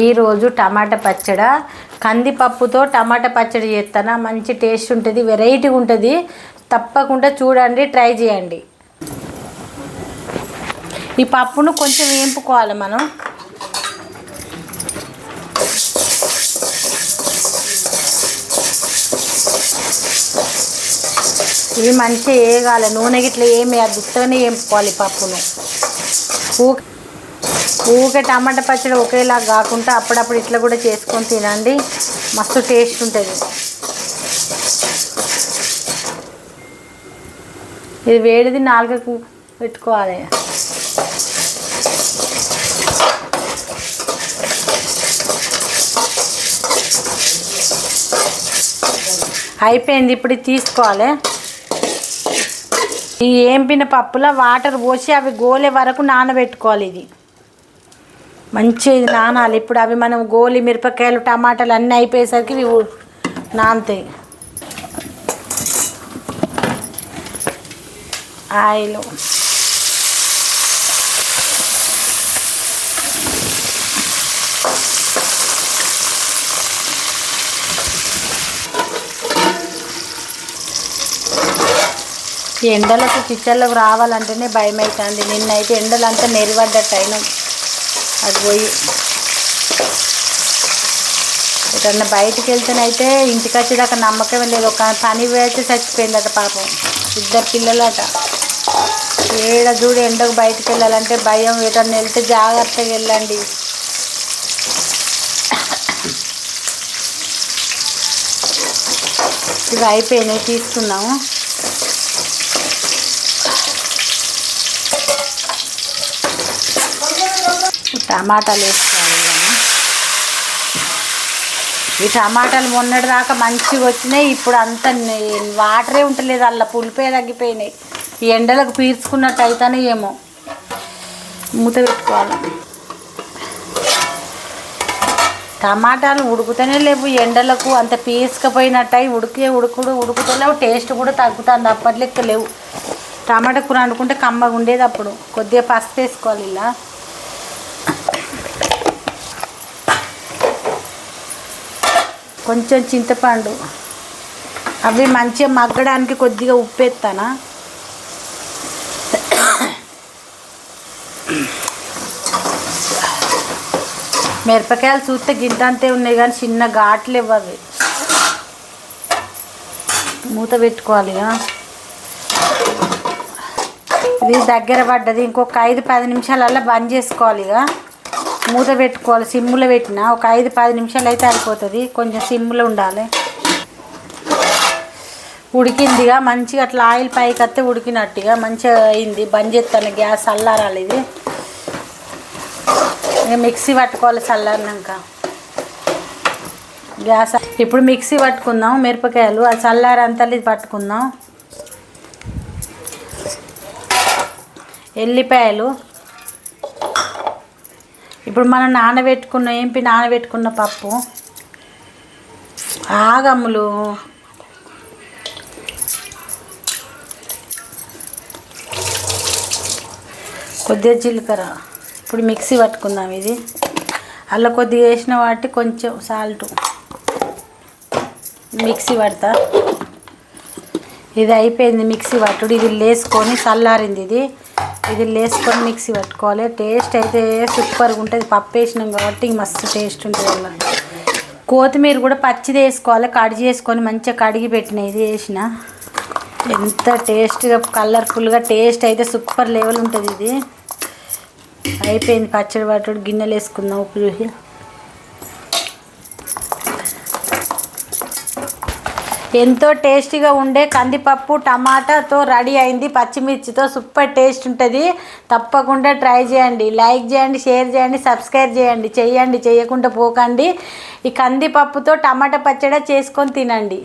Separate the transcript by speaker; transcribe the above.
Speaker 1: ఈరోజు టమాటా పచ్చడి. కందిపప్పుతో టమాటా పచ్చడి చేస్తాను మంచి టేస్ట్ ఉంటుంది వెరైటీగా ఉంటుంది. తప్పకుండా చూడండి ట్రై చేయండి. ఈ పప్పును కొంచెం వేంపుకోవాలి మనం. ఇవి మంచిగా వేయగాలి నూనె గిట్ల ఏమి గుత్తగానే వేంపుకోవాలి పప్పును. ఊ ఊకే టమాటా పచ్చడి ఒకేలా కాకుండా అప్పుడప్పుడు ఇట్లా కూడా చేసుకొని తినండి. మస్తు టేస్ట్ ఉంటుంది. ఇది వేడిది నాలుగకు పెట్టుకోవాలి. అయిపోయింది ఇప్పుడు తీసుకోవాలి. ఈ ఏంపిన పప్పులో వాటర్ పోసి అవి గోలే వరకు నానబెట్టుకోవాలి ఇది. మంచిగా ఇది నానాలి. ఇప్పుడు అవి మనం గోలి మిరపకాయలు టమాటాలు అన్నీ అయిపోయేసరికి ఇవి నానుతాయి ఆయిల్. ఈ ఎండలకు కిచెన్లోకి రావాలంటేనే భయం అవుతుంది నిన్నైతే ఎండలంతా అంతా నెరివడ్డట్టు అయినాం. అది పోయి ఎటన్నా బయటికి వెళ్తేనైతే ఇంటికి వచ్చేదాకా నమ్మకమే లేదు. ఒక పని వేస్తే చచ్చిపోయిందట పాపం. ఇద్దరు పిల్లలట. ఏడ చూడు ఎండకు బయటికి వెళ్ళాలంటే భయం. ఎటన్నా వెళ్తే జాగ్రత్తగా వెళ్ళండి. ఇవి అయిపోయినాయి. తీసుకున్నాము టమాటాలు వేసుకోవాలి ఈ టమాటాలు మొన్నటి దాకా మంచిగా వచ్చినాయి. ఇప్పుడు అంత వాటరే ఉంటలేదు. అలా పులిపే తగ్గిపోయినాయి. ఈ ఎండలకు పీల్చుకున్నట్టు అయితేనే ఏమో. మూత పెట్టుకోవాలి. టమాటాలు ఉడుకుతూనే లేవు. ఎండలకు అంత పీసుకపోయినట్టు అయి ఉడికే ఉడుకుడు ఉడుకుతలేవు టేస్ట్ కూడా తగ్గుతుంది. అప్పట్లెక్క లేవు. టమాటా కూర వండుకుంటే కమ్మగా ఉండేది అప్పుడు. కొద్దిగా పసుపు వేసుకోవాలి ఇలా. కొంచెం చింతపండు. అవి మంచిగా మగ్గడానికి కొద్దిగా ఉప్పు మిరపకాయలు చూస్తే గింత అంతే ఉన్నాయి కానీ చిన్న ఘాట్లు ఇవ్వవి అవి మూత పెట్టుకోవాలి ఇక ఇది దగ్గర పడ్డది. ఇంకొక ఐదు పది నిమిషాలల్లా బంద్ చేసుకోవాలి ఇక మూత పెట్టుకోవాలి సిమ్లో పెట్టిన ఒక ఐదు పది నిమిషాలు అయితే అయిపోతుంది. కొంచెం సిమ్లో ఉండాలి. ఉడికిందిగా మంచిగా అట్లా ఆయిల్ పైకి వస్తే ఉడికినట్టుగా మంచిగా అయింది. బంద్ చేస్తాను గ్యాస్ చల్లారాలి ఇది. మిక్సీ పట్టుకోవాలి చల్లారినాక. గ్యాస్ ఇప్పుడు మిక్సీ పట్టుకుందాం మిరపకాయలు. అది చల్లారంతా ఇది పట్టుకుందాం. ఎల్లిపాయలు. ఇప్పుడు మనం నానబెట్టుకున్న ఏంపి నానబెట్టుకున్న పప్పు. ఆగములు కొద్దిగా జీలకర్ర. ఇప్పుడు మిక్సీ పట్టుకుందాం ఇది. అలా కొద్దిగా వేసిన వాటి కొంచెం సాల్ట్. మిక్సీ పడతా. ఇది అయిపోయింది మిక్సీ పట్టుడు. ఇది లేసుకొని చల్లారింది ఇది. ఇది లేసుకొని మిక్సీ పట్టుకోవాలి. టేస్ట్ అయితే సూపర్గా ఉంటుంది. పప్పు వేసినాం కాబట్టి మస్తు టేస్ట్ ఉంటుంది అలా కొత్తిమీర కూడా పచ్చిది వేసుకోవాలి. కడిగి చేసుకొని మంచిగా కడిగి పెట్టిన ఇది వేసిన. ఎంత టేస్ట్గా కలర్ఫుల్గా టేస్ట్ అయితే సూపర్ లెవెల్ ఉంటుంది ఇది. అయిపోయింది పచ్చడి పట్టుడు. గిన్నెలు వేసుకుందాం ఉప్పు చూసి. ఎంతో టేస్టీగా ఉండే కందిపప్పు టమాటాతో రెడీ అయింది. పచ్చిమిర్చితో సూపర్ టేస్ట్ ఉంటుంది. తప్పకుండా ట్రై చేయండి. లైక్ చేయండి షేర్ చేయండి సబ్స్క్రైబ్ చేయండి. చేయండి చేయకుండా పోకండి. ఈ కందిపప్పుతో టమాటా పచ్చడి చేసుకొని తినండి.